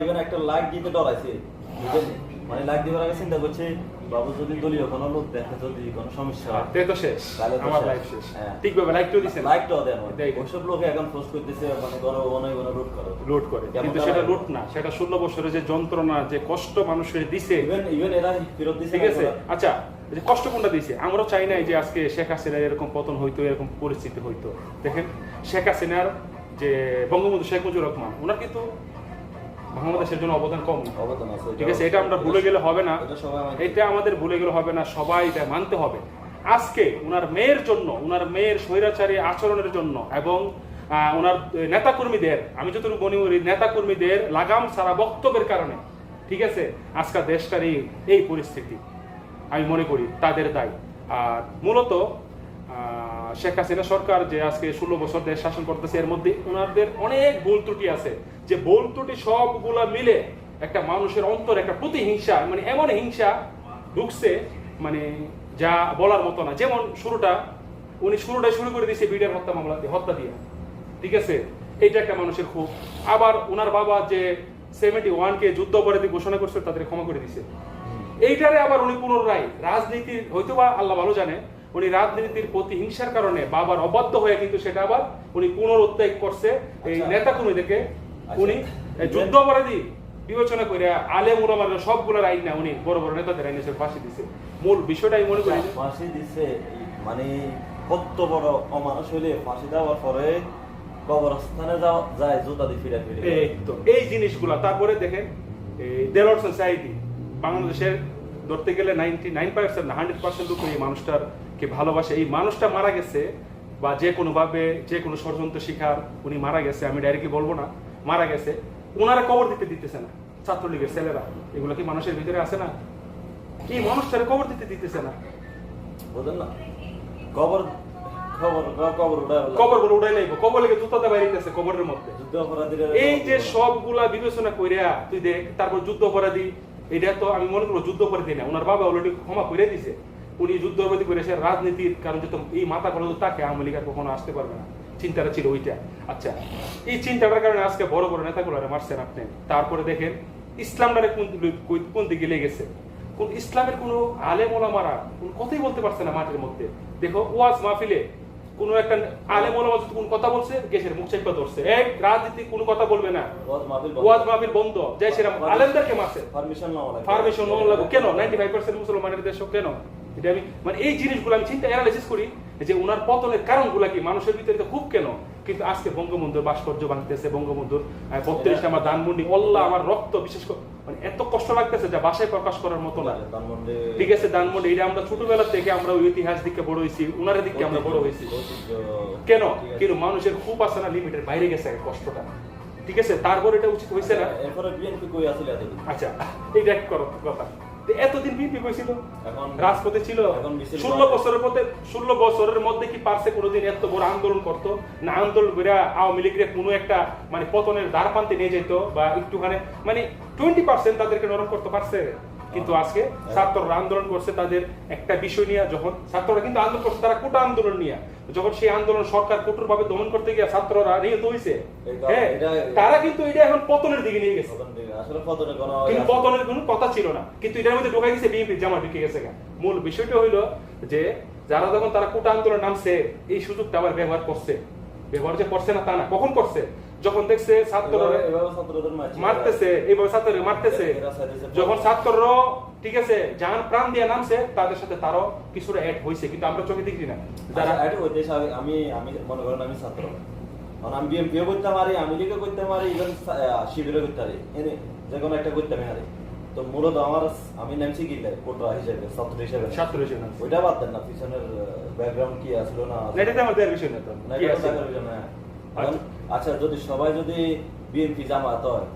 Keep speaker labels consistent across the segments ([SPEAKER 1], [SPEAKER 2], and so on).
[SPEAKER 1] এখানে একটা লাইক দিতে ডরাইছে মানে লাইক আগে চিন্তা করছে বাবু যদি দলীয় কোনো লোক দেখে যদি কোনো সমস্যা হয়
[SPEAKER 2] তে তো শেষ।
[SPEAKER 1] তাহলে তো
[SPEAKER 2] আমার লাইফ শেষ। লাইক তো দিছেন
[SPEAKER 1] লাইকটাও দেন। ওইসব লোকে এখন পোস্ট করতেছে মানে গণ অনেক গণ রুট করে।
[SPEAKER 2] লুট করে। কিন্তু সেটা লুট না। সেটা ষোলো যে যন্ত্রণা যে কষ্ট মানুষের দিছে।
[SPEAKER 1] ইভেন ইভেন এরা ফেরত দিছে
[SPEAKER 2] ঠিক আছে? আচ্ছা যে কষ্ট কোনটা দিছে? আমরাও চাই নাই যে আজকে শেখ হাসিনার এরকম পতন হইতো এরকম পরিস্থিতি হইতো। দেখেন শেখ হাসিনার যে বঙ্গবন্ধু শেখ মুজিবুর রহমান ওনার কিন্তু বাংলাদেশের জন্য অবদান কম। না
[SPEAKER 1] অবদান আছে
[SPEAKER 2] ঠিক আছে এটা আমরা ভুলে গেলে হবে না।
[SPEAKER 1] এটা
[SPEAKER 2] আমাদের ভুলে গেলে হবে না সবাই এটা মানতে হবে। আজকে ওনার মেয়ের জন্য ওনার মেয়ের স্বৈরাচারী আচরণের জন্য এবং ওনার নেতাকর্মীদের আমি যতটুকু মনে করি নেতাকর্মীদের লাগাম সারা বক্তব্যের কারণে ঠিক আছে আজকাল দেশটার এই এই পরিস্থিতি আমি মনে করি তাদের দায়। আর মূলত শেখ হাসিনা সরকার যে আজকে ষোলো বছর দেশ শাসন করতেছে, এর মধ্যে ওনাদের অনেক ভুল ত্রুটি আছে। যে ভুল ত্রুটি সবগুলা মিলে একটা মানুষের অন্তর, একটা প্রতিহিংসা মানে এমন হিংসা ঢুকছে মানে যা বলার মতো না। যেমন শুরুটা, উনি শুরুটা শুরু করে দিয়েছে বিডিআর হত্যা মামলা দিয়ে, হত্যা দিয়ে। ঠিক আছে? এইটা একটা মানুষের ক্ষোভ আবার ওনার বাবা যে সেভেন্টি ওয়ানকে যুদ্ধ অপরাধী ঘোষণা করছে তাদের ক্ষমা করে দিছে এইটারে আবার উনি পুনরায় রাজনীতির হয়তো বা আল্লাহ ভালো জানে উনি রাজনীতির প্রতিহিংসার কারণে বাবার অবাধ্য হয়ে কিন্তু সেটা আবার উনি পুনরুদ্ধার করছে এই
[SPEAKER 1] আচ্ছা।
[SPEAKER 2] নেতা কর্মীদেরকে
[SPEAKER 1] আচ্ছা।
[SPEAKER 2] উনি যুদ্ধ অপরাধী বিবেচনা করে আলে মুরামার সবগুলোর আইন না উনি বড় বড় নেতাদের আইনে সে ফাঁসি দিছে মূল বিষয়টা আমি মনে করি
[SPEAKER 1] ফাঁসি দিছে মানে কত বড় অমানুষ হইলে ফাঁসি দেওয়ার পরে কবরস্থানে যাওয়া যায় জুতা দিয়ে ফিরে ফিরে
[SPEAKER 2] এই জিনিসগুলা তারপরে দেখেন এই দেলর সোসাইটি বাংলাদেশের ধরতে গেলে ninety nine percent hundred percent লোক এই মানুষটার কে ভালোবাসে। এই মানুষটা মারা গেছে বা যে কোনো ভাবে যে কোনো ষড়যন্ত্র শিকার উনি মারা গেছে আমি ডাইরেক্টলি বলব না মারা গেছে ওনারা কবর দিতে দিতেছে না। ছাত্রলীগের ছেলেরা এগুলো কি মানুষের ভিতরে আছে না? এই মানুষটারে কবর দিতে দিতেছে না?
[SPEAKER 1] বুঝলেন না। কবর
[SPEAKER 2] কবরগুলো উড়াই লাইব কবর লেগে জুতাতে বাইরে গেছে কবরের মধ্যে। এই যে সবগুলা বিবেচনা কইরা তুই দেখ তারপর যুদ্ধ অপরাধী এটা তো আমি মনে করব যুদ্ধ অপরাধী না। ওনার বাবা অলরেডি ক্ষমা করে দিছে। উনি যুদ্ধ অপরাধী করেছে রাজনীতির কারণ যত এই মাথা কলে তাকে আওয়ামী লীগ কখনো আসতে পারবে না। চিন্তাটা ছিল ওইটা। আচ্ছা এই চিন্তাটার কারণে আজকে বড় বড় নেতাগুলো মারছেন আপনি। তারপরে দেখেন, ইসলামটারে কোন কোন দিকে লেগেছে কোন ইসলামের কোনো আলেম ওলামারা কোন কথাই বলতে পারছে না মাঠের মধ্যে। দেখো, ওয়াজ মাহফিলে কোনো একটা আলেম ওলামা যদি কোন কথা বলছে গেছের মুখ চেপে ধরছে। এক রাজনীতি কোন কথা বলবে না।
[SPEAKER 1] ওয়াজ মাহফিল
[SPEAKER 2] বন্ধ। জয় শ্রীরাম আলেমদেরকে মারছে।
[SPEAKER 1] পারমিশন নাও লাগে
[SPEAKER 2] পারমিশন নাও লাগে কেন? 95% মুসলমানের দেশ কেন? এটা আমি মানে এই জিনিসগুলো আমি চিন্তা অ্যানালাইসিস করি। যে ওনার পতনের কারণগুলো কি? মানুষের ভিতরে তো খুব কেন? কিন্তু আজকে বঙ্গবন্ধুর ভাস্কর্য ভাঙতেছে বঙ্গবন্ধুর বত্রিশ আমার ধানমন্ডি অল্লাহ আমার রক্ত বিশেষ করে মানে এত কষ্ট লাগতেছে যা বাসায় প্রকাশ করার মতো না। ঠিক আছে ধানমন্ডি এটা আমরা ছোটবেলা থেকে আমরা ওই ইতিহাস দিকে বড় হয়েছি উনারের দিকে আমরা বড় হয়েছি। কেন? কিন্তু মানুষের খুব আছে না লিমিটের বাইরে গেছে কষ্টটা। ঠিক আছে তারপর এটা উচিত হয়েছে না?
[SPEAKER 1] এরপরে বিএনপি কই আসলে
[SPEAKER 2] আচ্ছা এইটা এক কর- কথা। এতদিন বিএনপি
[SPEAKER 1] হয়েছিল
[SPEAKER 2] রাজপথে ছিল। ষোলো বছরের মধ্যে ষোলো বছরের মধ্যে কি পারছে কোনোদিন এত বড় আন্দোলন করতো? না আন্দোলন করে আওয়ামী লীগের কোনো একটা মানে পতনের দ্বার প্রান্তে নিয়ে যেত বা একটুখানে মানে টোয়েন্টি পার্সেন্ট তাদেরকে নরম করতে পারছে? কিন্তু আজকে ছাত্ররা আন্দোলন করছে তাদের একটা বিষয় নিয়ে যখন ছাত্ররা কিন্তু আন্দোলন করছে তারা কোটা আন্দোলন নিয়ে। যখন সেই আন্দোলন সরকার কঠোর ভাবে দমন করতে গিয়ে ছাত্ররা নিহত হয়েছে হ্যাঁ তারা কিন্তু এটা এখন পতনের দিকে নিয়ে গেছে। কিন্তু পতনের কোনো কথা ছিল না। কিন্তু এটার মধ্যে ঢোকা গেছে বিএনপি জামা ঢুকে গেছে। মূল বিষয়টা হইল যে যারা যখন তারা কোটা আন্দোলন নামছে এই সুযোগটা আবার ব্যবহার করছে। ব্যবহার যে করছে না তা না। কখন করছে? যখন দেখছে ছাত্ররা। মারতেছে এইভাবে ছাত্ররা মারতেছে। যখন ছাত্ররা ঠিক আছে জান প্রাণ দিয়ে নামছে তাদের সাথে তারও কিছুটা অ্যাড হয়েছে কিন্তু আমরা চোখে দেখি না।
[SPEAKER 1] যারা
[SPEAKER 2] যারা
[SPEAKER 1] এটা হইতে আমি আমি মনে করেন আমি ছাত্র। আমি বিএমপিও করতে পারি আমি লিগও করতে পারি ইভেন শিবিরও করতে পারি। এনে যে কোনো একটা করতে পারি। তো মূলত আমার আমি নামছি কি কোটা হিসেবে ছাত্র হিসেবে।
[SPEAKER 2] ছাত্র হিসেবে
[SPEAKER 1] ওইটা বাদ দেন না পিছনের ব্যাকগ্রাউন্ড কি আসলো না
[SPEAKER 2] আমার বিষয় না তো।
[SPEAKER 1] না, আচ্ছা যদি সবাই যদি বিএনপি জামাত হয়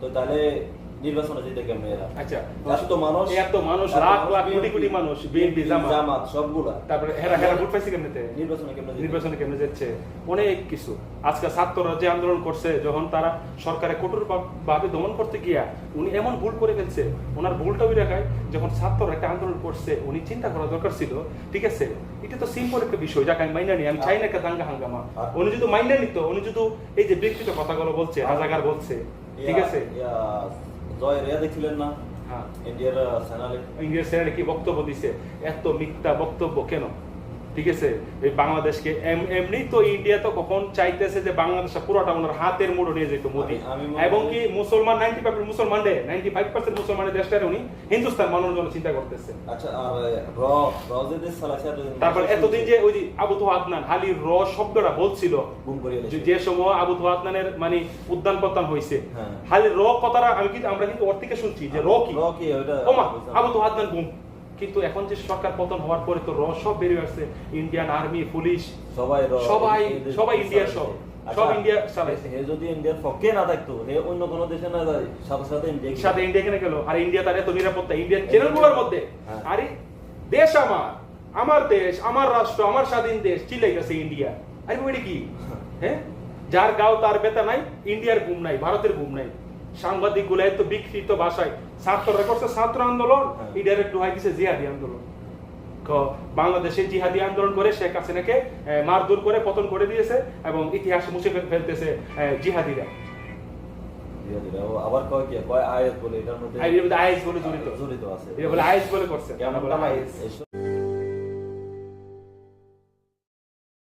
[SPEAKER 1] তো তাহলে নির্বাচনে যেতে কেমন এরা
[SPEAKER 2] আচ্ছা।
[SPEAKER 1] এত মানুষ
[SPEAKER 2] এত মানুষ লাখ লাখ কোটি কোটি মানুষ বিএনপি জামাত।
[SPEAKER 1] সবগুলা।
[SPEAKER 2] তারপরে হেরা হেরা ভোট পাইছে কেমনিতে
[SPEAKER 1] নির্বাচনে কেমন?
[SPEAKER 2] নির্বাচনে কেমনে যাচ্ছে অনেক কিছু। আজকে ছাত্ররা যে আন্দোলন করছে যখন তারা সরকারে কঠোর ভাবে দমন করতে গিয়া উনি এমন ভুল করে ফেলছে ওনার ভুলটা ওই দেখায় যখন ছাত্ররা একটা আন্দোলন করছে উনি চিন্তা করা দরকার ছিল ঠিক আছে? এটা তো সিম্পল একটা বিষয় যাকে আমি মাইনা নিই আমি চাই না একটা দাঙ্গা হাঙ্গামা। উনি যদি মাইনা নিত উনি যদি এই যে ব্যক্তিগত কথাগুলো বলছে রাজাগার বলছে ঠিক আছে?
[SPEAKER 1] জয় রেয়া দেখছিলেন না?
[SPEAKER 2] হ্যাঁ।
[SPEAKER 1] ইন্ডিয়ার সেনালে।
[SPEAKER 2] ইন্ডিয়ার চ্যানেলে কি বক্তব্য দিছে? এত মিথ্যা বক্তব্য কেন? ঠিক আছে? এই বাংলাদেশকে এমনি তো ইন্ডিয়া তো কখন চাইতেছে যে বাংলাদেশটা পুরোটা ওনার হাতের মুঠো নিয়ে যেত মোদি। এবং কি মুসলমান নাইনটি ফাইভ মুসলমান ডে নাইনটি ফাইভ পার্সেন্ট মুসলমানের দেশটারে উনি হিন্দুস্তান বানানোর জন্য চিন্তা করতেছে।
[SPEAKER 1] আচ্ছা
[SPEAKER 2] তারপর এতদিন যে ওই আবু তো আদনান হালি র শব্দটা বলছিল যে- সময় আবু তো আদনানের মানে উদ্যান পতন হয়েছে
[SPEAKER 1] হ্যাঁ।
[SPEAKER 2] হালি র কথাটা আমি কিন্তু আমরা কিন্তু ওর থেকে শুনছি যে র কি?
[SPEAKER 1] র কি ওটা
[SPEAKER 2] ওমা আবু তো আদনান গুম। কিন্তু এখন যে সরকার পতন হওয়ার পরে তো র সব বেরিয়ে আসছে। ইন্ডিয়ান আর্মি পুলিশ
[SPEAKER 1] সবাই
[SPEAKER 2] সবাই সবাই ইন্ডিয়ার সব।
[SPEAKER 1] আচ্ছা,
[SPEAKER 2] সব ইন্ডিয়া চালাইছে
[SPEAKER 1] হে যদি ইন্ডিয়ার পক্ষে না থাকতো হে অন্য কোনো দেশে না যায় সাথে সাথে ইন্ডিয়া
[SPEAKER 2] সাথে ইন্ডিয়া কেন গেল? আর ইন্ডিয়া তার এত নিরাপত্তা। ইন্ডিয়ান চ্যানেলগুলোর মধ্যে।
[SPEAKER 1] হ্যাঁ।
[SPEAKER 2] আরে দেশ আমার আমার দেশ আমার রাষ্ট্র আমার স্বাধীন দেশ চিল্লাই গেছে ইন্ডিয়া আরে কি? হ্যাঁ। যার গাও তার বেতা নাই ইন্ডিয়ার ঘুম নাই ভারতের ঘুম নাই। সাংবাদিকগুলো এত বিকৃত ভাষায় ছাত্ররা করছে ছাত্র আন্দোলন
[SPEAKER 1] হ্যাঁ।
[SPEAKER 2] ইন্ডিয়ার একটু হয় দিছে জিহাদি আন্দোলন। বাংলাদেশে জিহাদি আন্দোলন করে শেখ হাসিনাকে মারধর করে পতন করে দিয়েছে এবং ইতিহাস মুছে ফেল- ফেলতেছে জিহাদিরা।
[SPEAKER 1] আবার কয় কি কয় আয়াত বলে এটার মধ্যে
[SPEAKER 2] আইএস বলে জড়িত।
[SPEAKER 1] জড়িত আছে।
[SPEAKER 2] এটা বলে আইএস বলে করছে।